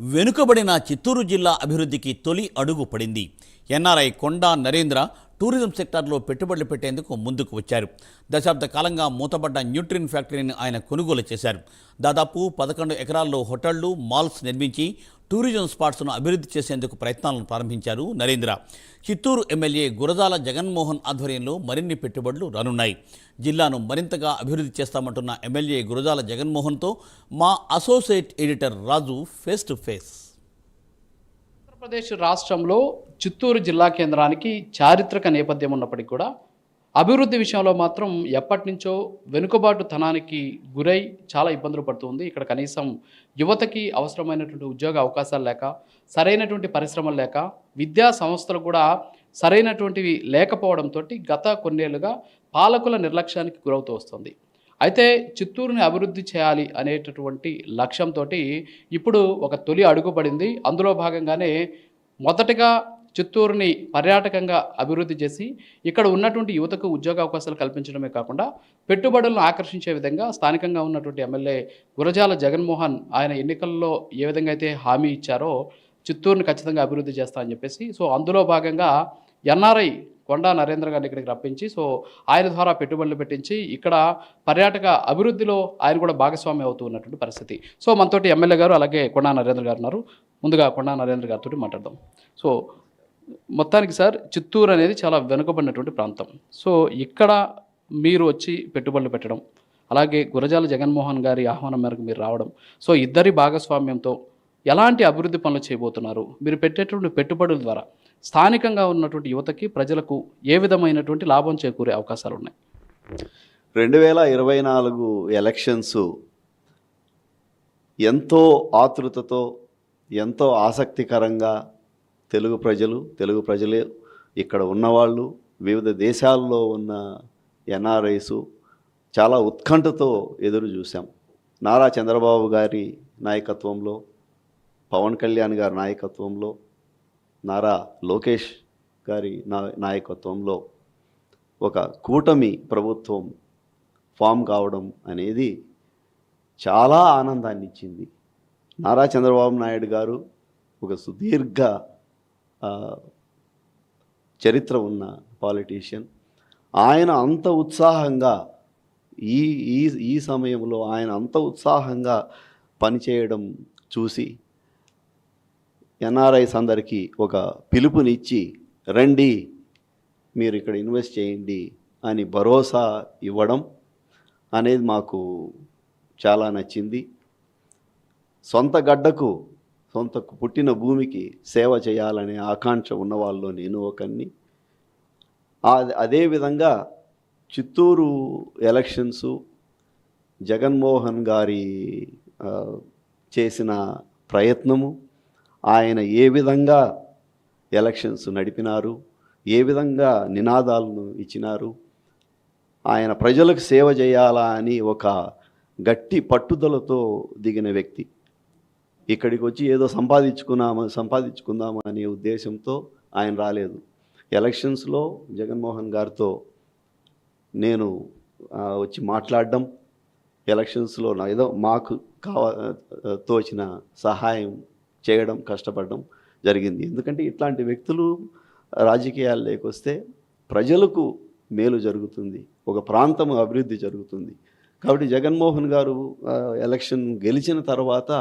వెనుకబడిన చిత్తూరు జిల్లా అభివృద్ధికి తొలి అడుగు పడింది. ఎన్ఆర్ఐ కొండా నరేంద్ర టూరిజం సెక్టార్లో పెట్టుబడులు పెట్టేందుకు ముందుకు వచ్చారు. దశాబ్ద కాలంగా మూతపడ్డ న్యూట్రిన్ ఫ్యాక్టరీని ఆయన కొనుగోలు చేశారు. దాదాపు పదకొండు ఎకరాల్లో హోటళ్ళు మాల్స్ నిర్మించి టూరిజం స్పాట్స్ను అభివృద్ధి చేసేందుకు ప్రయత్నాలను ప్రారంభించారు నరేంద్ర. చిత్తూరు ఎమ్మెల్యే గురజాల జగన్మోహన్ ఆధ్వర్యంలో మరిన్ని పెట్టుబడులు రానున్నాయి. జిల్లాను మరింతగా అభివృద్ధి చేస్తామంటున్న ఎమ్మెల్యే గురజాల జగన్మోహన్తో మా associate editor Raju face to face. Andhra Pradesh రాష్ట్రంలో చిత్తూరు జిల్లా కేంద్రానికి చారిత్రక నేపథ్యం ఉన్నప్పటికీ కూడా అభివృద్ధి విషయంలో మాత్రం ఎప్పటి నుంచో వెనుకబాటుతనానికి గురై చాలా ఇబ్బందులు పడుతుంది ఇక్కడ కనీసం యువతకి అవసరమైనటువంటి ఉద్యోగ అవకాశాలు లేక సరైనటువంటి పరిశ్రమలు లేక విద్యా సంస్థలు కూడా సరైనటువంటివి లేకపోవడంతో గత కొన్నేళ్ళుగా పాలకుల నిర్లక్ష్యానికి గురవుతూ వస్తుంది. అయితే చిత్తూరుని అభివృద్ధి చేయాలి అనేటటువంటి లక్ష్యంతో ఇప్పుడు ఒక తొలి అడుగుపడింది అందులో భాగంగానే మొదటగా చిత్తూరుని పర్యాటకంగా అభివృద్ధి చేసి ఇక్కడ ఉన్నటువంటి యువతకు ఉద్యోగ అవకాశాలు కల్పించడమే కాకుండా పెట్టుబడులను ఆకర్షించే విధంగా స్థానికంగా ఉన్నటువంటి ఎమ్మెల్యే గురజాల జగన్మోహన్ ఆయన ఎన్నికల్లో ఏ విధంగా అయితే హామీ ఇచ్చారో చిత్తూరుని ఖచ్చితంగా అభివృద్ధి చేస్తా అని చెప్పేసి సో అందులో భాగంగా ఎన్ఆర్ఐ కొండా నరేంద్ర గారిని ఇక్కడికి రప్పించి సో ఆయన ద్వారా పెట్టుబడులు పెట్టించి ఇక్కడ పర్యాటక అభివృద్ధిలో ఆయన కూడా భాగస్వామి అవుతూ ఉన్నటువంటి పరిస్థితి. సో మనతోటి ఎమ్మెల్యే గారు అలాగే కొండా నరేంద్ర గారు ఉన్నారు. ముందుగా కొండా నరేంద్ర గారితో మాట్లాడదాం. సో మొత్తానికి సార్ చిత్తూరు అనేది చాలా వెనుకబడినటువంటి ప్రాంతం. సో ఇక్కడ మీరు వచ్చి పెట్టుబడులు పెట్టడం అలాగే గురజాల జగన్మోహన్ గారి ఆహ్వానం మేరకు మీరు రావడం సో ఇద్దరి భాగస్వామ్యంతో ఎలాంటి అభివృద్ధి పనులు చేయబోతున్నారు? మీరు పెట్టేటువంటి పెట్టుబడుల ద్వారా స్థానికంగా ఉన్నటువంటి యువతకి ప్రజలకు ఏ విధమైనటువంటి లాభం చేకూరే అవకాశాలు ఉన్నాయి? రెండు వేల ఇరవై నాలుగు ఎలక్షన్స్ ఎంతో ఆతృతతో ఎంతో ఆసక్తికరంగా తెలుగు ప్రజలు తెలుగు ప్రజలే ఇక్కడ ఉన్నవాళ్ళు వివిధ దేశాల్లో ఉన్న ఎన్ఆర్ఐసు చాలా ఉత్కంఠతో ఎదురు చూసాం నారా చంద్రబాబు గారి నాయకత్వంలో పవన్ కళ్యాణ్ గారి నాయకత్వంలో నారా లోకేష్ గారి నా నాయకత్వంలో ఒక కూటమి ప్రభుత్వం ఫామ్ కావడం అనేది చాలా ఆనందాన్ని ఇచ్చింది నారా చంద్రబాబు నాయుడు గారు ఒక సుదీర్ఘ చరిత్ర ఉన్న పాలిటీషియన్. ఆయన అంత ఉత్సాహంగా ఈ ఈ ఈ సమయంలో ఆయన అంత ఉత్సాహంగా పనిచేయడం చూసి ఎన్ఆర్ఐస్ అందరికీ ఒక పిలుపునిచ్చి రండి మీరు ఇక్కడ ఇన్వెస్ట్ చేయండి అని భరోసా ఇవ్వడం అనేది మాకు చాలా నచ్చింది. సొంత గడ్డకు సొంతకు పుట్టిన భూమికి సేవ చేయాలనే ఆకాంక్ష ఉన్నవాళ్ళు నేను ఒకన్ని అదేవిధంగా చిత్తూరు ఎలక్షన్సు జగన్మోహన్ గారి చేసిన ప్రయత్నము ఆయన ఏ విధంగా ఎలక్షన్స్ నడిపినారు ఏ విధంగా నినాదాలను ఇచ్చినారు ఆయన ప్రజలకు సేవ చేయాలా అని ఒక గట్టి పట్టుదలతో దిగిన వ్యక్తి. ఇక్కడికి వచ్చి ఏదో సంపాదించుకున్నామా సంపాదించుకుందామా అనే ఉద్దేశంతో ఆయన రాలేదు. ఎలక్షన్స్లో జగన్మోహన్ గారితో నేను వచ్చి మాట్లాడడం ఎలక్షన్స్లో నా ఏదో మాకు కావ తోచిన సహాయం చేయడం కష్టపడడం జరిగింది. ఎందుకంటే ఇట్లాంటి వ్యక్తులు రాజకీయాల్లోకి వస్తే ప్రజలకు మేలు జరుగుతుంది. ఒక ప్రాంతం అభివృద్ధి జరుగుతుంది. కాబట్టి జగన్మోహన్ గారు ఎలక్షన్ గెలిచిన తర్వాత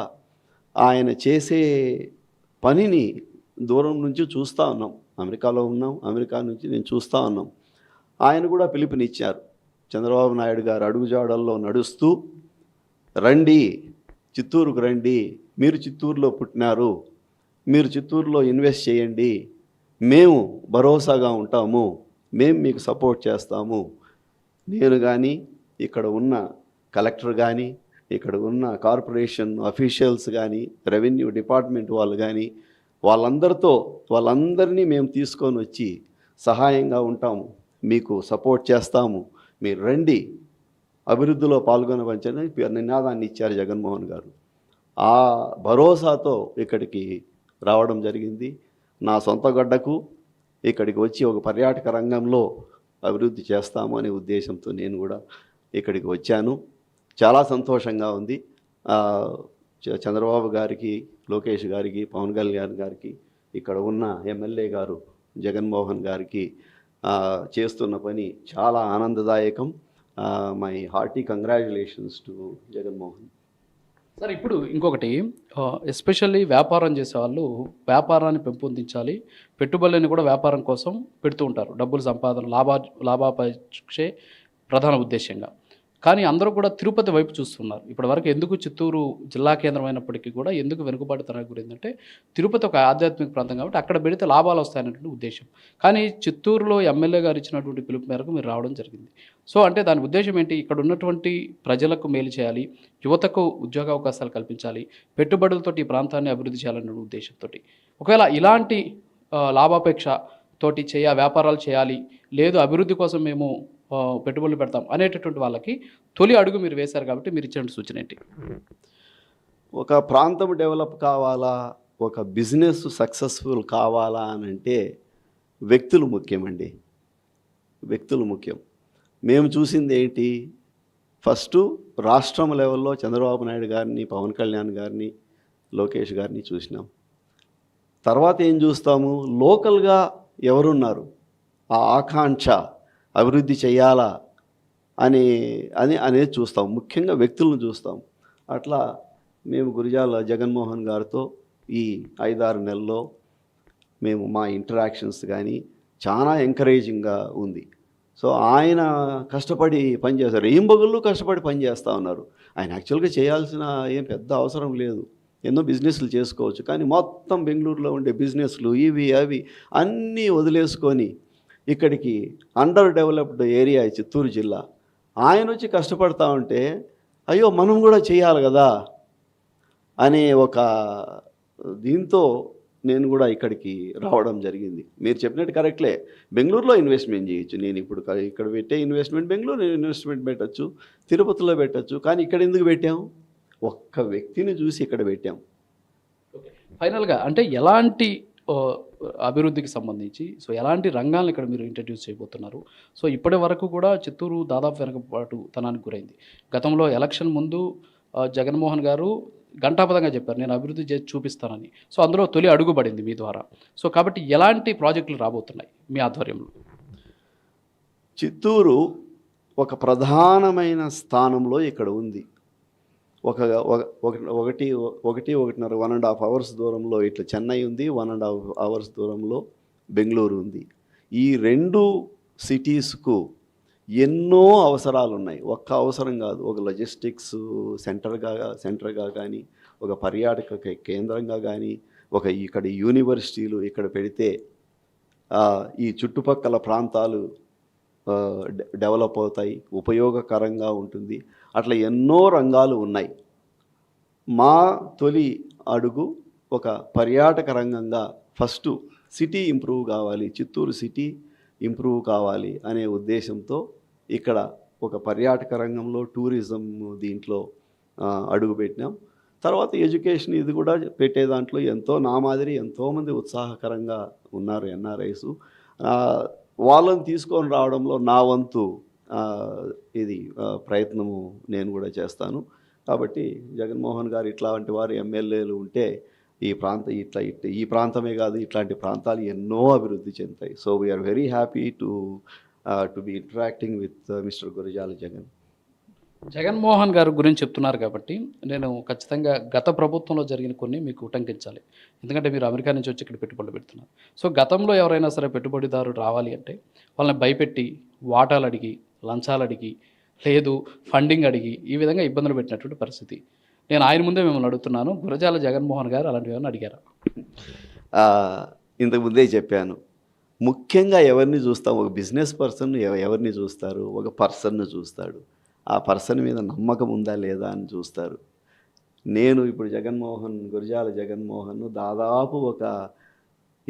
ఆయన చేసే పనిని దూరం నుంచి చూస్తూ ఉన్నాం. అమెరికాలో ఉన్నాం. అమెరికా నుంచి నేను చూస్తూ ఉన్నాం. ఆయన కూడా పిలుపునిచ్చారు. చంద్రబాబు నాయుడు గారు అడుగుజాడల్లో నడుస్తూ రండి చిత్తూరుకు రండి. మీరు చిత్తూరులో పుట్టినారు. మీరు చిత్తూరులో ఇన్వెస్ట్ చేయండి. మేము భరోసాగా ఉంటాము. మేము మీకు సపోర్ట్ చేస్తాము. నేను కానీ ఇక్కడ ఉన్న కలెక్టర్ కానీ ఇక్కడ ఉన్న కార్పొరేషన్ అఫీషియల్స్ కానీ రెవెన్యూ డిపార్ట్మెంట్ వాళ్ళు కానీ వాళ్ళందరితో వాళ్ళందరినీ మేము తీసుకొని వచ్చి సహాయంగా ఉంటాము. మీకు సపోర్ట్ చేస్తాము. మీరు రండి. అభివృద్ధిలో పాల్గొనవచ్చని నినాదాన్ని ఇచ్చారు జగన్మోహన్ గారు. ఆ భరోసాతో ఇక్కడికి రావడం జరిగింది. నా సొంత గడ్డకు ఇక్కడికి వచ్చి ఒక పర్యాటక రంగంలో అభివృద్ధి చేస్తాము అనే ఉద్దేశంతో నేను కూడా ఇక్కడికి వచ్చాను. చాలా సంతోషంగా ఉంది. చ- చంద్రబాబు గారికి లోకేష్ గారికి పవన్ కళ్యాణ్ గారికి ఇక్కడ ఉన్న ఎమ్మెల్యే గారు జగన్మోహన్ గారికి చేస్తున్న పని చాలా ఆనందదాయకం. My hearty congratulations to Jaganmohan. Sir ఇప్పుడు ఇంకొకటి ఎస్పెషల్లీ వ్యాపారం చేసే వాళ్ళు వ్యాపారాన్ని పెంపొందించాలి. పెట్టుబడులను కూడా వ్యాపారం కోసం పెడుతూ ఉంటారు. డబ్బులు సంపాదన లాభా లాభాపేక్షే ప్రధాన ఉద్దేశంగా కానీ అందరూ కూడా తిరుపతి వైపు చూస్తున్నారు. ఇప్పటి వరకు ఎందుకు చిత్తూరు జిల్లా కేంద్రం అయినప్పటికీ కూడా ఎందుకు వెనుకబాటుతనం గురిందంటే తిరుపతి ఒక ఆధ్యాత్మిక ప్రాంతం కాబట్టి అక్కడ పెడితే లాభాలు వస్తాయనేటువంటి ఉద్దేశం. కానీ చిత్తూరులో ఎమ్మెల్యే గారు ఇచ్చినటువంటి పిలుపు మేరకు మీరు రావడం జరిగింది. సో అంటే దాని ఉద్దేశం ఏంటి? ఇక్కడ ఉన్నటువంటి ప్రజలకు మేలు చేయాలి యువతకు ఉద్యోగ అవకాశాలు కల్పించాలి పెట్టుబడులతోటి ఈ ప్రాంతాన్ని అభివృద్ధి చేయాలనే ఉద్దేశంతో ఒకవేళ ఇలాంటి లాభాపేక్ష తోటి చేయ వ్యాపారాలు చేయాలి లేదు అభివృద్ధి కోసం మేము పెట్టుబడులు పెడతాం అనేటటువంటి వాళ్ళకి తొలి అడుగు మీరు వేశారు కాబట్టి మీరు ఇచ్చిన సూచన ఏంటి? ఒక ప్రాంతం డెవలప్ కావాలా? ఒక బిజినెస్ సక్సెస్ఫుల్ కావాలా అని అంటే వ్యక్తులు ముఖ్యమండి. వ్యక్తులు ముఖ్యం. మేము చూసింది ఏంటి? ఫస్ట్ రాష్ట్రం లెవెల్లో చంద్రబాబు నాయుడు గారిని పవన్ కళ్యాణ్ గారిని లోకేష్ గారిని చూసినాం. తర్వాత ఏం చూస్తాము? లోకల్గా ఎవరున్నారు? ఆ ఆకాంక్ష అభివృద్ధి చేయాలా అని అని అనేది చూస్తాం. ముఖ్యంగా వ్యక్తులను చూస్తాం. అట్లా మేము గురిజాల జగన్మోహన్ గారితో ఈ ఐదారు నెలల్లో మేము మా ఇంటరాక్షన్స్ కానీ చాలా ఎంకరేజింగ్గా ఉంది. సో ఆయన కష్టపడి పనిచేస్తారు. ఏం బగుళ్ళు కష్టపడి పనిచేస్తూ ఉన్నారు. ఆయన యాక్చువల్గా చేయాల్సిన ఏం పెద్ద అవసరం లేదు. ఎన్నో బిజినెస్లు చేసుకోవచ్చు. కానీ మొత్తం బెంగళూరులో ఉండే బిజినెస్లు ఇవి అవి అన్నీ వదిలేసుకొని ఇక్కడికి అండర్ డెవలప్డ్ ఏరియా చిత్తూరు జిల్లా. ఆయన వచ్చి కష్టపడతా ఉంటే అయ్యో మనం కూడా చేయాలి కదా అనే ఒక దీంతో నేను కూడా ఇక్కడికి రావడం జరిగింది. మీరు చెప్పినట్టు కరెక్ట్లే. బెంగళూరులో ఇన్వెస్ట్మెంట్ చేయొచ్చు. నేను ఇప్పుడు ఇక్కడ పెట్టే ఇన్వెస్ట్మెంట్ బెంగళూరు ఇన్వెస్ట్మెంట్ పెట్టచ్చు తిరుపతిలో పెట్టచ్చు కానీ ఇక్కడ ఎందుకు పెట్టాం? ఒక్క వ్యక్తిని చూసి ఇక్కడ పెట్టాం. ఫైనల్గా అంటే ఎలాంటి అభివృద్ధికి సంబంధించి. సో ఎలాంటి రంగాలను ఇక్కడ మీరు ఇంట్రడ్యూస్ చేయబోతున్నారు? సో ఇప్పటి వరకు కూడా చిత్తూరు దాదాపు వెనకబాటు తనానికి గురైంది. గతంలో ఎలక్షన్ ముందు జగన్మోహన్ గారు గంటాపదంగా చెప్పారు నేను అభివృద్ధి చేసి చూపిస్తానని. సో అందులో తొలి అడుగుబడింది మీ ద్వారా. సో కాబట్టి ఎలాంటి ప్రాజెక్టులు రాబోతున్నాయి మీ ఆధ్వర్యంలో? చిత్తూరు ఒక ప్రధానమైన స్థానంలో ఇక్కడ ఉంది. ఒక ఒక- ఒక- ఒకటి ఒకటి ఒకటిన్నర వన్ అండ్ హాఫ్ అవర్స్ దూరంలో ఇట్లా చెన్నై ఉంది వన్ అండ్ హాఫ్ అవర్స్ దూరంలో బెంగళూరు ఉంది. ఈ రెండు సిటీస్కు ఎన్నో అవసరాలు ఉన్నాయి ఒక్క అవసరం కాదు ఒక లొజిస్టిక్స్ సెంటర్గా సెంటర్గా కానీ ఒక పర్యాటక కేంద్రంగా కానీ ఒక ఇక్కడ యూనివర్సిటీలు ఇక్కడ పెడితే ఈ చుట్టుపక్కల ప్రాంతాలు డెవలప్ అవుతాయి ఉపయోగకరంగా ఉంటుంది. అట్లా ఎన్నో రంగాలు ఉన్నాయి. మా తొలి అడుగు ఒక పర్యాటక రంగంగా ఫస్ట్ సిటీ ఇంప్రూవ్ కావాలి చిత్తూరు సిటీ ఇంప్రూవ్ కావాలి అనే ఉద్దేశంతో ఇక్కడ ఒక పర్యాటక రంగంలో టూరిజం దీంట్లో అడుగు పెట్టినాం. తర్వాత ఎడ్యుకేషన్ ఇది కూడా పెట్టే దాంట్లో ఎంతో నా మాదిరి ఎంతోమంది ఉత్సాహకరంగా ఉన్నారు ఎన్ఆర్ఐస్. వాళ్ళని తీసుకొని రావడంలో నా వంతు ఇది ప్రయత్నము నేను కూడా చేస్తాను. కాబట్టి జగన్మోహన్ గారు ఇట్లాంటి వారు ఎమ్మెల్యేలు ఉంటే ఈ ప్రాంత ఇట్లా ఇట్లా ఈ ప్రాంతమే కాదు ఇట్లాంటి ప్రాంతాలు ఎన్నో అభివృద్ధి చెందుతాయి. So we're very happy to to be interacting with mister Gurajala Jagan Jaganmohan గారి గురించి చెప్తున్నారు కాబట్టి నేను ఖచ్చితంగా గత ప్రభుత్వంలో జరిగిన కొన్ని మీకు ఉటంకించాలి. ఎందుకంటే మీరు అమెరికా నుంచి వచ్చి ఇక్కడ పెట్టుబడులు పెడుతున్నారు. సో గతంలో ఎవరైనా సరే పెట్టుబడిదారుడు రావాలి అంటే వాళ్ళని భయపెట్టి వాటాలు అడిగి లంచాలు అడిగి లేదు ఫండింగ్ అడిగి ఈ విధంగా ఇబ్బందులు పెట్టినటువంటి పరిస్థితి. నేను ఆయన ముందే మిమ్మల్ని అడుగుతున్నాను. గురజాల జగన్మోహన్ గారు అలాంటివి ఏమైనా అడిగారా? ఇంతకుముందే చెప్పాను. ముఖ్యంగా ఎవరిని చూస్తాం? ఒక బిజినెస్ పర్సన్ ఎవరిని చూస్తారు? ఒక పర్సన్ను చూస్తాడు. ఆ పర్సన్ మీద నమ్మకం ఉందా లేదా అని చూస్తారు. నేను ఇప్పుడు జగన్మోహన్ గురిజాల జగన్మోహన్ దాదాపు ఒక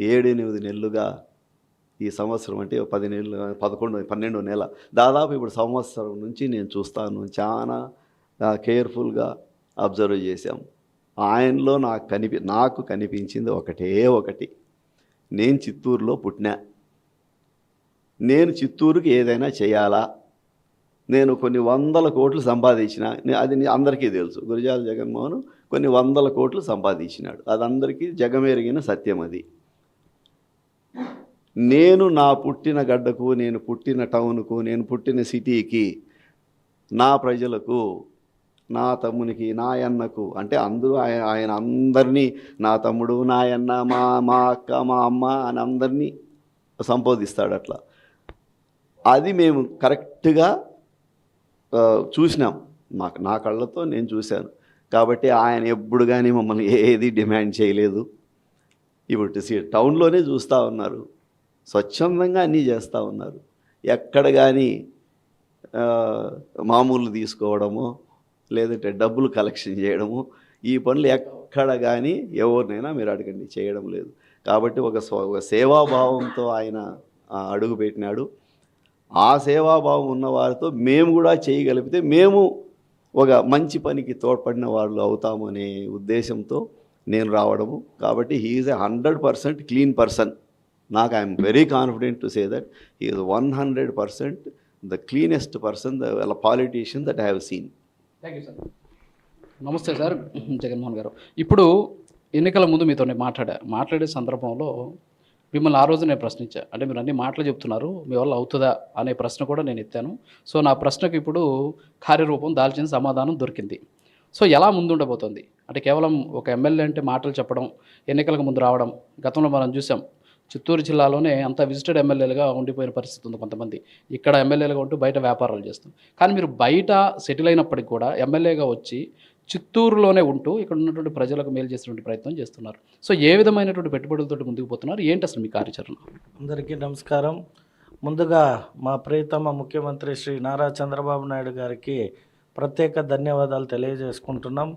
ఏడెనిమిది నెలలుగా ఈ సంవత్సరం అంటే పది నెలలు పదకొండు పన్నెండు నెల దాదాపు ఇప్పుడు సంవత్సరం నుంచి నేను చూస్తాను. చాలా కేర్ఫుల్గా అబ్జర్వ్ చేశాం. ఆయనలో నాకు కనిపి నాకు కనిపించింది ఒకటే ఒకటి. నేను చిత్తూరులో పుట్టినా. నేను చిత్తూరుకి ఏదైనా చేయాలా? నేను కొన్ని వందల కోట్లు సంపాదించిన అది అందరికీ తెలుసు. గురిజాల జగన్మోహన్ కొన్ని వందల కోట్లు సంపాదించినాడు. అది అందరికీ జగమెరిగిన సత్యం అది. నేను నా పుట్టిన గడ్డకు నేను పుట్టిన టౌన్కు నేను పుట్టిన సిటీకి నా ప్రజలకు నా తమ్మునికి నా అన్నకు అంటే అందరూ ఆయన ఆయన అందరినీ నా తమ్ముడు నా అన్న మా మా అక్క మా అమ్మ అని అందరినీ సంబోధిస్తాడు అట్లా. అది మేము కరెక్ట్గా చూసినాం. మాకు నా కళ్ళతో నేను చూశాను. కాబట్టి ఆయన ఎప్పుడు కానీ మమ్మల్ని ఏది డిమాండ్ చేయలేదు. ఇప్పుడు టౌన్లోనే చూస్తూ ఉన్నారు. స్వచ్ఛందంగా అన్నీ చేస్తూ ఉన్నారు. ఎక్కడ కానీ మామూలు తీసుకోవడము లేదంటే డబ్బులు కలెక్షన్ చేయడము ఈ పనులు ఎక్కడ కానీ ఎవరినైనా మీరు అడగండి చేయడం లేదు. కాబట్టి ఒక సేవాభావంతో ఆయన అడుగుపెట్టినాడు ఆ సేవాభావం ఉన్న వారితో మేము కూడా చేయగలిగితే మేము ఒక మంచి పనికి తోడ్పడిన వాళ్ళు అవుతాము అనే ఉద్దేశంతో నేను రావడము. కాబట్టి he's a hundred percent clean person నాకు I'm very confident to say that he's one hundred percent the cleanest person the politician that I have seen thank you sir namaste sir. Jaganmohan garu. ఇప్పుడు ఎన్నికల ముందు మీతో మాట్లాడా మాట్లాడే సందర్భంలో మిమ్మల్ని ఆ రోజు నేను ప్రశ్నించా. అంటే మీరు అన్ని మాటలు చెప్తున్నారు మీ వల్ల అవుతుందా అనే ప్రశ్న కూడా నేను ఎత్తాను. సో నా ప్రశ్నకు ఇప్పుడు కార్యరూపం దాల్చిన సమాధానం దొరికింది. సో ఎలా ముందుండబోతోంది? అంటే కేవలం ఒక ఎమ్మెల్యే అంటే మాటలు చెప్పడం ఎన్నికలకు ముందు రావడం గతంలో మనం చూసాం చిత్తూరు జిల్లాలోనే అంత విజిటెడ్ ఎమ్మెల్యేలుగా ఉండిపోయిన పరిస్థితి ఉంది కొంతమంది. ఇక్కడ ఎమ్మెల్యేలుగా ఉంటూ బయట వ్యాపారాలు చేస్తాం కానీ మీరు బయట సెటిల్ అయినప్పటికీ కూడా ఎమ్మెల్యేగా వచ్చి చిత్తూరులోనే ఉంటూ ఇక్కడ ఉన్నటువంటి ప్రజలకు మేలు చేసినటువంటి ప్రయత్నం చేస్తున్నారు. సో ఏ విధమైనటువంటి పెట్టుబడులతో ముందుకు పోతున్నారు ఏంటి అసలు మీ కార్యాచరణ? అందరికీ నమస్కారం. ముందుగా మా ప్రియతమ ముఖ్యమంత్రి శ్రీ నారా చంద్రబాబు నాయుడు గారికి ప్రత్యేక ధన్యవాదాలు తెలియజేసుకుంటున్నాం.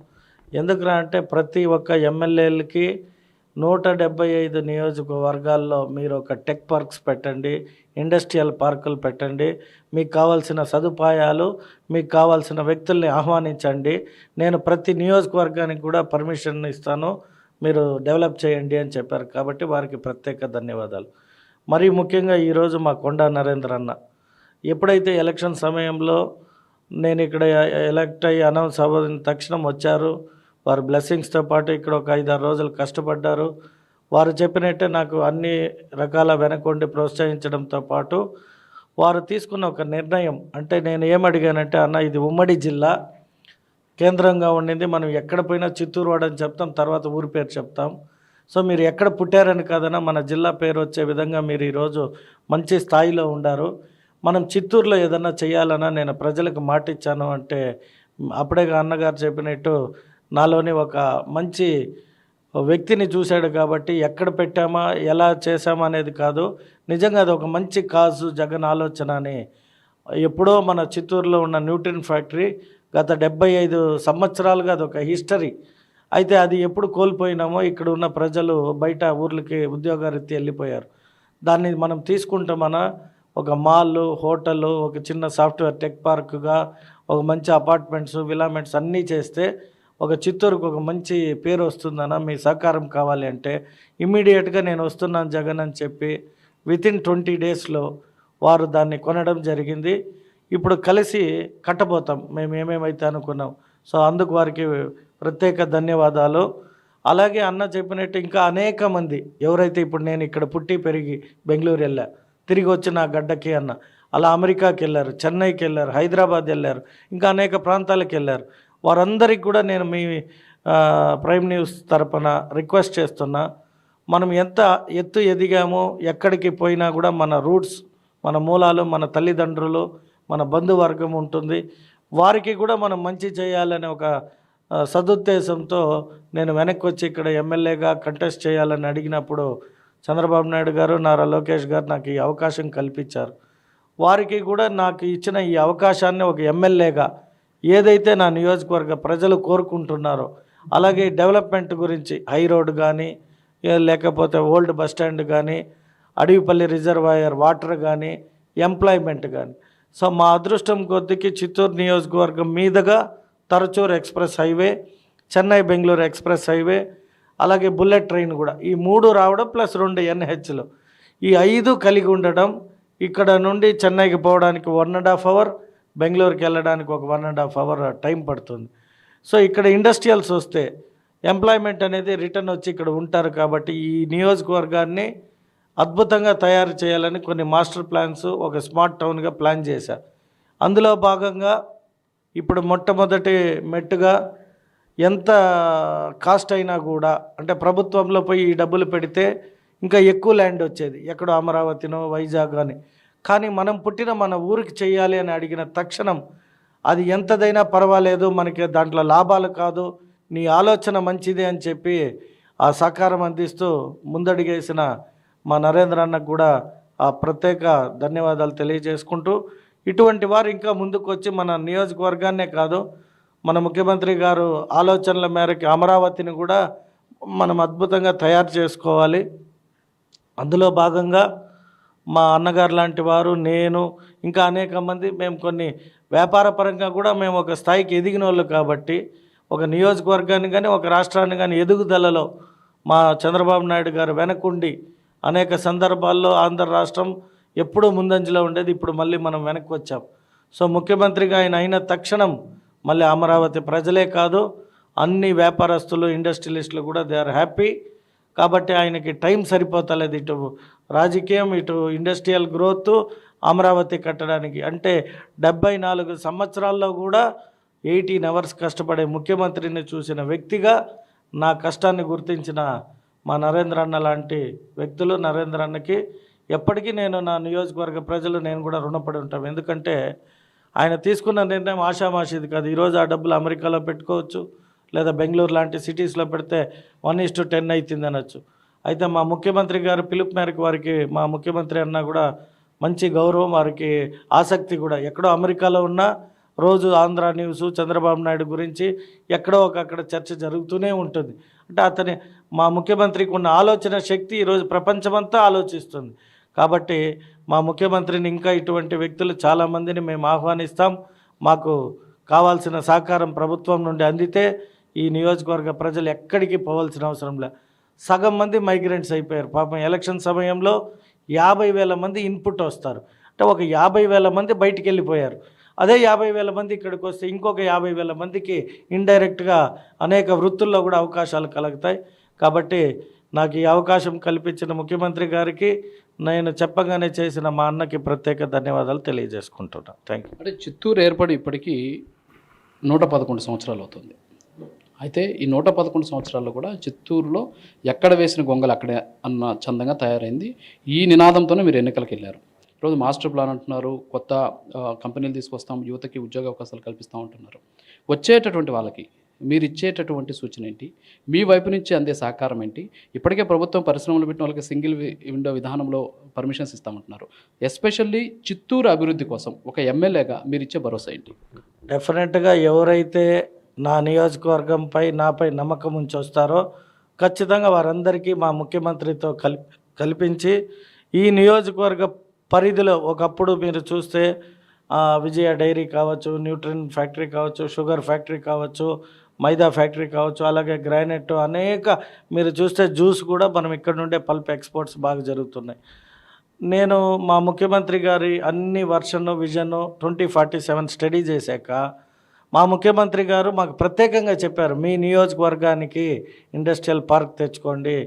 ఎందుకంటే అంటే ప్రతి ఒక్క ఎమ్మెల్యేలకి నూట డెబ్బై ఐదు నియోజకవర్గాల్లో మీరు ఒక టెక్ పార్క్స్ పెట్టండి ఇండస్ట్రియల్ పార్కులు పెట్టండి మీకు కావాల్సిన సదుపాయాలు మీకు కావాల్సిన వ్యక్తుల్ని ఆహ్వానించండి. నేను ప్రతి నియోజకవర్గానికి కూడా పర్మిషన్ ఇస్తాను మీరు డెవలప్ చేయండి అని చెప్పారు కాబట్టి వారికి ప్రత్యేక ధన్యవాదాలు. మరీ ముఖ్యంగా ఈరోజు మా కొండా నరేంద్ర అన్న. ఎప్పుడైతే ఎలక్షన్ సమయంలో నేను ఇక్కడ ఎలక్ట్ అయ్యి అనౌన్స్ అవ్వని తక్షణం వచ్చారు వారు బ్లెస్సింగ్స్తో పాటు ఇక్కడ ఒక ఐదారు రోజులు కష్టపడ్డారు. వారు చెప్పినట్టే నాకు అన్ని రకాల వెనకొండి ప్రోత్సహించడంతో పాటు వారు తీసుకున్న ఒక నిర్ణయం అంటే నేను ఏమడిగానంటే అన్న ఇది ఉమ్మడి జిల్లా. కేంద్రంగా ఉండింది. మనం ఎక్కడ పోయినా చిత్తూరు వాడని చెప్తాం. తర్వాత ఊరి పేరు చెప్తాం. సో మీరు ఎక్కడ పుట్టారని కాదన్నా మన జిల్లా పేరు వచ్చే విధంగా మీరు ఈరోజు మంచి స్థాయిలో ఉండారు. మనం చిత్తూరులో ఏదన్నా చేయాలన్నా నేను ప్రజలకు మాట ఇచ్చాను అంటే అప్పుడే అన్నగారు చెప్పినట్టు నాలోని ఒక మంచి వ్యక్తిని చూశాడు కాబట్టి ఎక్కడ పెట్టామా ఎలా చేశామా అనేది కాదు. నిజంగా అది ఒక మంచి కాజు జగన్ ఆలోచన అని ఎప్పుడో మన చిత్తూరులో ఉన్న న్యూట్రిన్ ఫ్యాక్టరీ గత డెబ్బై ఐదు సంవత్సరాలుగా అది ఒక హిస్టరీ. అయితే అది ఎప్పుడు కోల్పోయినామో ఇక్కడ ఉన్న ప్రజలు బయట ఊర్లకి ఉద్యోగరీత్యా వెళ్ళిపోయారు. దాన్ని మనం తీసుకుంటామన్నా ఒక మాల్ హోటల్ ఒక చిన్న సాఫ్ట్వేర్ టెక్ పార్క్గా ఒక మంచి అపార్ట్మెంట్స్ విలామెంట్స్ అన్నీ చేస్తే ఒక చిత్తూరుకు ఒక మంచి పేరు వస్తుందన్న మీ సహకారం కావాలి అంటే ఇమ్మీడియట్గా నేను వస్తున్నాను జగన్ అని చెప్పి వితిన్ ట్వంటీ డేస్లో వారు దాన్ని కొనడం జరిగింది. ఇప్పుడు కలిసి కట్టబోతాం. మేము ఏమేమైతే అనుకున్నాం. సో అందుకు వారికి ప్రత్యేక ధన్యవాదాలు. అలాగే అన్న చెప్పినట్టు ఇంకా అనేక మంది ఎవరైతే ఇప్పుడు నేను ఇక్కడ పుట్టి పెరిగి బెంగళూరు వెళ్ళా తిరిగి వచ్చి నా గడ్డకి అన్న అలా అమెరికాకి వెళ్ళారు చెన్నైకి వెళ్ళారు హైదరాబాద్ వెళ్ళారు ఇంకా అనేక ప్రాంతాలకు వెళ్ళారు. వారందరికీ కూడా నేను మీ ప్రైమ్ న్యూస్ తరపున రిక్వెస్ట్ చేస్తున్నా మనం ఎంత ఎత్తు ఎదిగామో ఎక్కడికి పోయినా కూడా మన రూట్స్ మన మూలాలు మన తల్లిదండ్రులు మన బంధువర్గం ఉంటుంది. వారికి కూడా మనం మంచి చేయాలనే ఒక సదుద్దేశంతో నేను వెనక్కి వచ్చి ఇక్కడ ఎమ్మెల్యేగా కంటెస్ట్ చేయాలని అడిగినప్పుడు చంద్రబాబు నాయుడు గారు నారా లోకేష్ గారు నాకు ఈ అవకాశం కల్పించారు. వారికి కూడా నాకు ఇచ్చిన ఈ అవకాశాన్ని ఒక ఎమ్మెల్యేగా ఏదైతే నా నియోజకవర్గ ప్రజలు కోరుకుంటున్నారో అలాగే డెవలప్మెంట్ గురించి హై రోడ్ కానీ లేకపోతే ఓల్డ్ బస్ స్టాండ్ కానీ అడవిపల్లి రిజర్వాయర్ వాటర్ కానీ ఎంప్లాయ్మెంట్ కానీ సో మా అదృష్టం కొద్దికి చిత్తూరు నియోజకవర్గం మీదుగా తరచూరు express highway Chennai Bengaluru express highway అలాగే బుల్లెట్ ట్రైన్ కూడా. ఈ మూడు రావడం ప్లస్ రెండు ఎన్హెచ్లు. ఈ ఐదు కలిగి ఉండడం ఇక్కడ నుండి చెన్నైకి పోవడానికి వన్ అండ్ హాఫ్ అవర్ బెంగళూరుకి వెళ్ళడానికి ఒక one and half hour time పడుతుంది. సో ఇక్కడ ఇండస్ట్రియల్స్ వస్తే ఎంప్లాయ్మెంట్ అనేది రిటర్న్ వచ్చి ఇక్కడ ఉంటారు కాబట్టి ఈ నియోజకవర్గాన్ని అద్భుతంగా తయారు చేయాలని కొన్ని మాస్టర్ ప్లాన్స్ ఒక స్మార్ట్ టౌన్గా ప్లాన్ చేశారు అందులో భాగంగా ఇప్పుడు మొట్టమొదటి మెట్టుగా ఎంత కాస్ట్ అయినా కూడా అంటే ప్రభుత్వంలో పోయి ఈ డబ్బులు పెడితే ఇంకా ఎక్కువ ల్యాండ్ వచ్చేది. ఎక్కడో అమరావతినో వైజాగ్ అని కానీ మనం పుట్టిన మన ఊరికి చేయాలి అని అడిగిన తక్షణం అది ఎంతదైనా పర్వాలేదు మనకి దాంట్లో లాభాలు కాదు నీ ఆలోచన మంచిది అని చెప్పి ఆ సహకారం అందిస్తూ ముందడిగేసిన మా నరేంద్ర అన్నకు కూడా ఆ ప్రత్యేక ధన్యవాదాలు తెలియజేసుకుంటూ ఇటువంటి వారు ఇంకా ముందుకు వచ్చి మన నియోజకవర్గాన్నే కాదు మన ముఖ్యమంత్రి గారు ఆలోచనల మేరకు అమరావతిని కూడా మనం అద్భుతంగా తయారు చేసుకోవాలి. అందులో భాగంగా మా అన్నగారు లాంటి వారు నేను ఇంకా అనేక మంది మేము కొన్ని వ్యాపారపరంగా కూడా మేము ఒక స్థాయికి ఎదిగిన వాళ్ళు కాబట్టి ఒక నియోజకవర్గాన్ని కానీ ఒక రాష్ట్రాన్ని కానీ ఎదుగుదలలో మా చంద్రబాబు నాయుడు గారు వెనకుండి అనేక సందర్భాల్లో ఆంధ్ర రాష్ట్రం ఎప్పుడూ ముందంజలో ఉండేది. ఇప్పుడు మళ్ళీ మనం వెనక్కి వచ్చాం. సో ముఖ్యమంత్రిగా ఆయన అయిన తక్షణం మళ్ళీ అమరావతి ప్రజలే కాదు అన్ని వ్యాపారస్తులు ఇండస్ట్రియలిస్టులు కూడా దే ఆర్ హ్యాపీ. కాబట్టి ఆయనకి టైం సరిపోతలేదు ఇటు రాజకీయం ఇటు ఇండస్ట్రియల్ గ్రోత్ అమరావతి కట్టడానికి. అంటే డెబ్బై నాలుగు సంవత్సరాల్లో కూడా ఎయిటీన్ అవర్స్ కష్టపడే ముఖ్యమంత్రిని చూసిన వ్యక్తిగా నా కష్టాన్ని గుర్తించిన మా నరేంద్ర అన్న లాంటి వ్యక్తులు నరేంద్ర అన్నకి ఎప్పటికీ నేను నా నియోజకవర్గ ప్రజలు నేను కూడా రుణపడి ఉంటాం. ఎందుకంటే ఆయన తీసుకున్న నిర్ణయం ఆషామాషిది కాదు. ఈరోజు ఆ డబ్బులు అమెరికాలో పెట్టుకోవచ్చు లేదా బెంగళూరు లాంటి సిటీస్లో పెడితే వన్ ఈస్ టు టెన్ అవుతుంది అనొచ్చు. అయితే మా ముఖ్యమంత్రి గారు పిలుపు మేరకు వారికి మా ముఖ్యమంత్రి అన్నా కూడా మంచి గౌరవం వారికి ఆసక్తి కూడా. ఎక్కడో అమెరికాలో ఉన్నా రోజు ఆంధ్ర న్యూస్ చంద్రబాబు నాయుడు గురించి ఎక్కడో ఒక అక్కడ చర్చ జరుగుతూనే ఉంటుంది. అంటే అతని మా ముఖ్యమంత్రికి ఉన్న ఆలోచన శక్తి ఈరోజు ప్రపంచమంతా ఆలోచిస్తుంది. కాబట్టి మా ముఖ్యమంత్రిని ఇంకా ఇటువంటి వ్యక్తులు చాలామందిని మేము ఆహ్వానిస్తాం. మాకు కావాల్సిన సహకారం ప్రభుత్వం నుండి అందితే ఈ నియోజకవర్గ ప్రజలు ఎక్కడికి పోవాల్సిన అవసరం లే. సగం మంది మైగ్రెంట్స్ అయిపోయారు. పాపం ఎలక్షన్ సమయంలో యాభై వేల మంది ఇన్పుట్ వస్తారు. అంటే ఒక యాభై వేల మంది బయటికి వెళ్ళిపోయారు. అదే యాభై వేల మంది ఇక్కడికి వస్తే ఇంకొక యాభై వేల మందికి ఇండైరెక్ట్గా అనేక వృత్తుల్లో కూడా అవకాశాలు కలుగుతాయి. కాబట్టి నాకు ఈ అవకాశం కల్పించిన ముఖ్యమంత్రి గారికి నేను చెప్పగానే చేసిన మా అన్నకి ప్రత్యేక ధన్యవాదాలు తెలియజేసుకుంటున్నాను థ్యాంక్ యూ అంటే చిత్తూరు ఏర్పడి ఇప్పటికీ నూట పదకొండు సంవత్సరాలు అవుతుంది. అయితే ఈ నూట పదకొండు సంవత్సరాల్లో కూడా చిత్తూరులో ఎక్కడ వేసిన గొంగలు అక్కడే అన్న చందంగా తయారైంది. ఈ నినాదంతోనే మీరు ఎన్నికలకు వెళ్ళారు. ఈరోజు మాస్టర్ ప్లాన్ అంటున్నారు కొత్త కంపెనీలు తీసుకొస్తాం యువతకి ఉద్యోగ అవకాశాలు కల్పిస్తాం అంటున్నారు. వచ్చేటటువంటి వాళ్ళకి మీరు ఇచ్చేటటువంటి సూచన ఏంటి? మీ వైపు నుంచి అందే సహకారం ఏంటి? ఇప్పటికే ప్రభుత్వం పరిశ్రమలు పెట్టిన వాళ్ళకి సింగిల్ విండో విధానంలో పర్మిషన్స్ ఇస్తామంటున్నారు. ఎస్పెషల్లీ చిత్తూరు అభివృద్ధి కోసం ఒక ఎమ్మెల్యేగా మీరు ఇచ్చే భరోసా ఏంటి? డెఫినెట్గా ఎవరైతే నా నియోజకవర్గంపై నాపై నమ్మకం ఉంచి వస్తారో ఖచ్చితంగా వారందరికీ మా ముఖ్యమంత్రితో కల్ కల్పించి ఈ నియోజకవర్గ పరిధిలో ఒకప్పుడు మీరు చూస్తే విజయ డైరీ కావచ్చు న్యూట్రిన్ ఫ్యాక్టరీ కావచ్చు షుగర్ ఫ్యాక్టరీ కావచ్చు మైదా ఫ్యాక్టరీ కావచ్చు అలాగే గ్రానైట్ అనేక మీరు చూస్తే జ్యూస్ కూడా మనం ఇక్కడ నుండే పల్ప్ ఎక్స్పోర్ట్స్ బాగా జరుగుతున్నాయి. నేను మా ముఖ్యమంత్రి గారి అన్ని version vision twenty forty seven study చేశాక మా ముఖ్యమంత్రి గారు మాకు ప్రత్యేకంగా చెప్పారు మీ నియోజకవర్గానికి ఇండస్ట్రియల్ పార్క్ తెచ్చుకోండి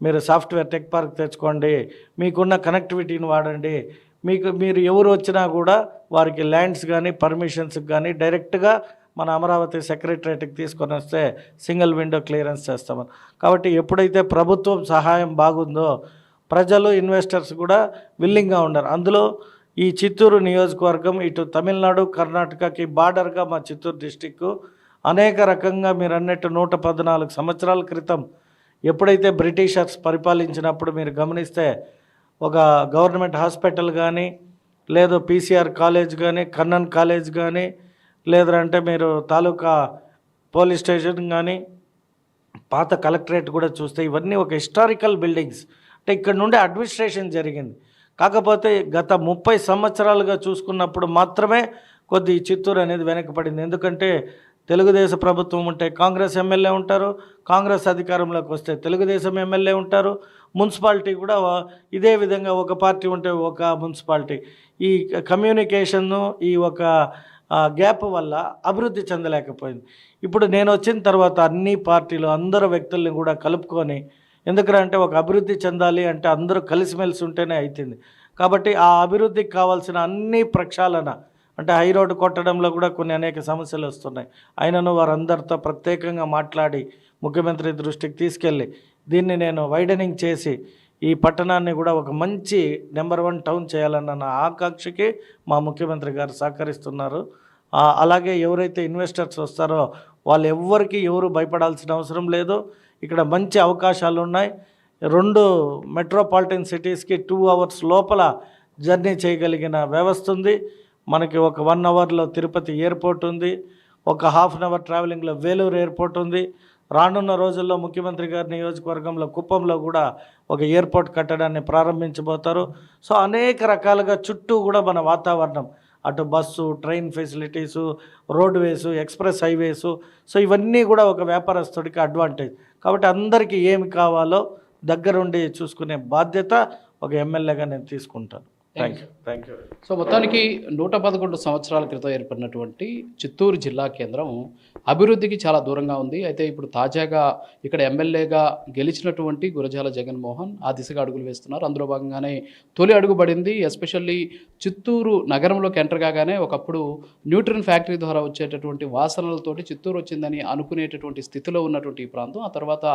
మీరు సాఫ్ట్వేర్ టెక్ పార్క్ తెచ్చుకోండి మీకున్న కనెక్టివిటీని వాడండి మీకు మీరు ఎవరు వచ్చినా కూడా వారికి ల్యాండ్స్ కానీ పర్మిషన్స్ కానీ డైరెక్ట్గా మన అమరావతి సెక్రటరేట్కి తీసుకొని వస్తే సింగిల్ విండో క్లియరెన్స్ చేస్తామని కాబట్టి ఎప్పుడైతే ప్రభుత్వం సహాయం బాగుందో ప్రజలు ఇన్వెస్టర్స్ కూడా విల్లింగ్గా ఉన్నారు అందులో ఈ చిత్తూరు నియోజకవర్గం ఇటు తమిళనాడు కర్ణాటకకి బార్డర్గా మా చిత్తూరు డిస్టిక్ అనేక రకంగా మీరు అన్నట్టు నూట పద్నాలుగు సంవత్సరాల క్రితం ఎప్పుడైతే బ్రిటిషర్స్ పరిపాలించినప్పుడు మీరు గమనిస్తే ఒక గవర్నమెంట్ హాస్పిటల్ కానీ లేదు పీసీఆర్ కాలేజ్ కానీ కన్నన్ కాలేజ్ కానీ లేదంటే మీరు తాలూకా పోలీస్ స్టేషన్ కానీ పాత కలెక్టరేట్ కూడా చూస్తే ఇవన్నీ ఒక హిస్టారికల్ బిల్డింగ్స్. అంటే ఇక్కడ నుండి అడ్మినిస్ట్రేషన్ జరిగింది. కాకపోతే గత ముప్పై సంవత్సరాలుగా చూసుకున్నప్పుడు మాత్రమే కొద్ది చిత్తూరు అనేది వెనకపడింది ఎందుకంటే తెలుగుదేశం ప్రభుత్వం ఉంటే కాంగ్రెస్ ఎమ్మెల్యే ఉంటారు కాంగ్రెస్ అధికారంలోకి వస్తే తెలుగుదేశం ఎమ్మెల్యే ఉంటారు మున్సిపాలిటీ కూడా ఇదే విధంగా ఒక పార్టీ ఉంటే ఒక మున్సిపాలిటీ. ఈ కమ్యూనికేషన్ను ఈ ఒక గ్యాప్ వల్ల అభివృద్ధి చెందలేకపోయింది. ఇప్పుడు నేను వచ్చిన తర్వాత అన్ని పార్టీలు అందరు వ్యక్తుల్ని కూడా కలుపుకొని ఎందుకంటే ఒక అభివృద్ధి చెందాలి అంటే అందరూ కలిసిమెలిసి ఉంటేనే అవుతుంది కాబట్టి ఆ అభివృద్ధికి కావాల్సిన అన్ని ప్రక్షాళన అంటే హై రోడ్డు కొట్టడంలో కూడా కొన్ని అనేక సమస్యలు వస్తున్నాయి. ఆయనను వారందరితో ప్రత్యేకంగా మాట్లాడి ముఖ్యమంత్రి దృష్టికి తీసుకెళ్ళి దీన్ని నేను వైడనింగ్ చేసి ఈ పట్టణాన్ని కూడా ఒక మంచి నెంబర్ వన్ టౌన్ చేయాలన్న నా ఆకాంక్షకి మా ముఖ్యమంత్రి గారు సహకరిస్తున్నారు. అలాగే ఎవరైతే ఇన్వెస్టర్స్ వస్తారో వాళ్ళు ఎవ్వరికి ఎవరు భయపడాల్సిన అవసరం లేదు. ఇక్కడ మంచి అవకాశాలు ఉన్నాయి రెండు మెట్రోపాలిటన్ సిటీస్కి టూ అవర్స్ లోపల జర్నీ చేయగలిగిన వ్యవస్థ ఉంది. మనకి ఒక వన్ అవర్లో తిరుపతి ఎయిర్పోర్ట్ ఉంది. ఒక హాఫ్ అన్ అవర్ ట్రావెలింగ్లో వేలూరు ఎయిర్పోర్ట్ ఉంది. రానున్న రోజుల్లో ముఖ్యమంత్రి గారి నియోజకవర్గంలో కుప్పంలో కూడా ఒక ఎయిర్పోర్ట్ కట్టడాన్ని ప్రారంభించబోతారు. సో అనేక రకాలుగా చుట్టూ కూడా మన వాతావరణం అటు bus train facilities roadways express highways. So ఇవన్నీ కూడా ఒక వ్యాపారస్తుడికి అడ్వాంటేజ్. కాబట్టి అందరికీ ఏమి కావాలో దగ్గరుండి చూసుకునే బాధ్యత ఒక ఎమ్మెల్యేగా నేను తీసుకుంటాను. Thank you thank you so మొత్తానికి నూట పదకొండు సంవత్సరాల క్రితం ఏర్పడినటువంటి చిత్తూరు జిల్లా కేంద్రం అభివృద్ధికి చాలా దూరంగా ఉంది. అయితే ఇప్పుడు తాజాగా ఇక్కడ ఎమ్మెల్యేగా గెలిచినటువంటి గురజాల జగన్మోహన్ ఆ దిశగా అడుగులు వేస్తున్నారు. అందులో భాగంగానే తొలి అడుగు పడింది. ఎస్పెషల్లీ చిత్తూరు నగరంలోకి ఎంటర్ కాగానే ఒకప్పుడు న్యూట్రిన్ ఫ్యాక్టరీ ద్వారా వచ్చేటటువంటి వాసనలతోటి చిత్తూరు వచ్చిందని అనుకునేటటువంటి స్థితిలో ఉన్నటువంటి ఈ ప్రాంతం. ఆ తర్వాత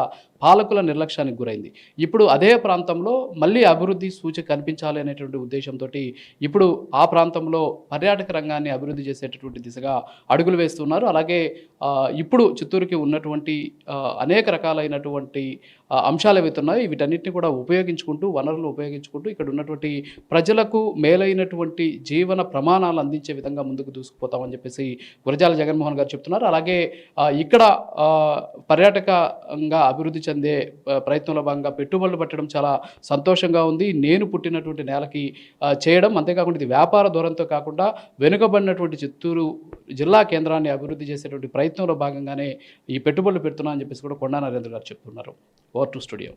పాలకుల నిర్లక్ష్యానికి గురైంది. ఇప్పుడు అదే ప్రాంతంలో మళ్ళీ అభివృద్ధి సూచిక కనిపించాలి అనేటువంటి ఉద్దేశంతో ఇప్పుడు ఆ ప్రాంతంలో పర్యాటక రంగాన్ని అభివృద్ధి చేసేటటువంటి దిశగా అడుగులు వేస్తున్నారు. అలాగే ఇప్పుడు చిత్తూరుకి ఉన్నటువంటి అనేక రకాలైనటువంటి అంశాలు ఏవైతే ఉన్నాయో వీటన్నిటిని కూడా ఉపయోగించుకుంటూ వనరులు ఉపయోగించుకుంటూ ఇక్కడ ఉన్నటువంటి ప్రజలకు మేలైనటువంటి జీవన ప్రమాణాలు అందించే విధంగా ముందుకు దూసుకుపోతామని చెప్పేసి గురజాల జగన్మోహన్ గారు చెప్తున్నారు. అలాగే ఇక్కడ పర్యాటకంగా అభివృద్ధి చెందే ప్రయత్నంలో భాగంగా పెట్టుబడులు పెట్టడం చాలా సంతోషంగా ఉంది. నేను పుట్టినటువంటి నేలకి చేయడం అంతేకాకుండా ఇది వ్యాపార దూరంతో కాకుండా వెనుకబడినటువంటి చిత్తూరు జిల్లా కేంద్రాన్ని అభివృద్ధి చేసేటువంటి ప్రయత్నంలో భాగంగానే ఈ పెట్టుబడులు పెడుతున్నా అని చెప్పేసి కూడా కొండా నరేంద్ర గారు చెప్తున్నారు. or to studio.